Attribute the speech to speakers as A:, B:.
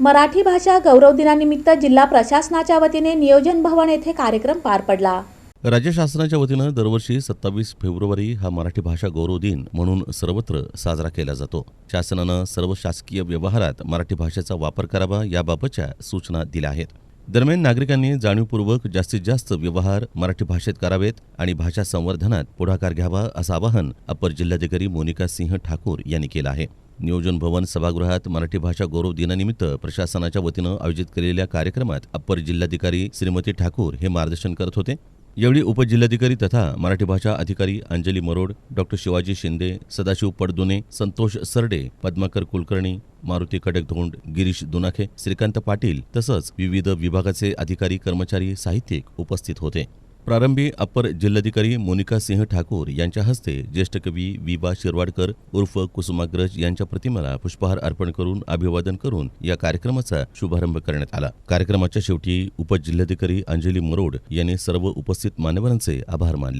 A: मराठी भाषा गौरव दिनानिमित्त जिल्हा प्रशासनाच्या वतीने नियोजन भवन येथे कार्यक्रम पार पडला.
B: राज्य शासनाच्या वतीनं दरवर्षी सत्तावीस फेब्रुवारी हा मराठी भाषा गौरव दिन म्हणून सर्वत्र साजरा केला जातो. शासनानं सर्व शासकीय व्यवहारात मराठी भाषेचा वापर करावा याबाबतच्या सूचना दिल्या आहेत. दरम्यान नागरिकांनी जाणीवपूर्वक जास्तीत जास्त व्यवहार मराठी भाषेत करावेत आणि भाषा संवर्धनात पुढाकार घ्यावा असं आवाहन अपर जिल्हाधिकारी मोनिका सिंह ठाकूर यांनी केलं आहे. नियोजन भवन सभागृहात मराठी भाषा गौरव दिनानिमित्त प्रशासनाच्या वतीनं आयोजित केलेल्या कार्यक्रमात अप्पर जिल्हाधिकारी श्रीमती ठाकूर हे मार्गदर्शन करत होते. यावेळी उपजिल्हाधिकारी तथा मराठी भाषा अधिकारी अंजली मरोड डॉक्टर शिवाजी शिंदे सदाशिव पडदुने संतोष सरडे पद्माकर कुलकर्णी मारुती कडकधोंड गिरीश दुनाखे श्रीकांत पाटील तसंच विविध विभागाचे अधिकारी कर्मचारी साहित्यिक उपस्थित होते. प्रारंभी अप्पर जिल्हाधिकारी मोनिका सिंह ठाकूर यांच्या हस्ते ज्येष्ठ कवी विबा शिरवाडकर उर्फ कुसुमाग्रज यांच्या प्रतिमेला पुष्पहार अर्पण करून अभिवादन करून या कार्यक्रमाचा शुभारंभ करण्यात आला. कार्यक्रमाच्या शेवटी उपजिल्हाधिकारी अंजली मरोड यांनी सर्व उपस्थित मान्यवरांचे आभार मानले.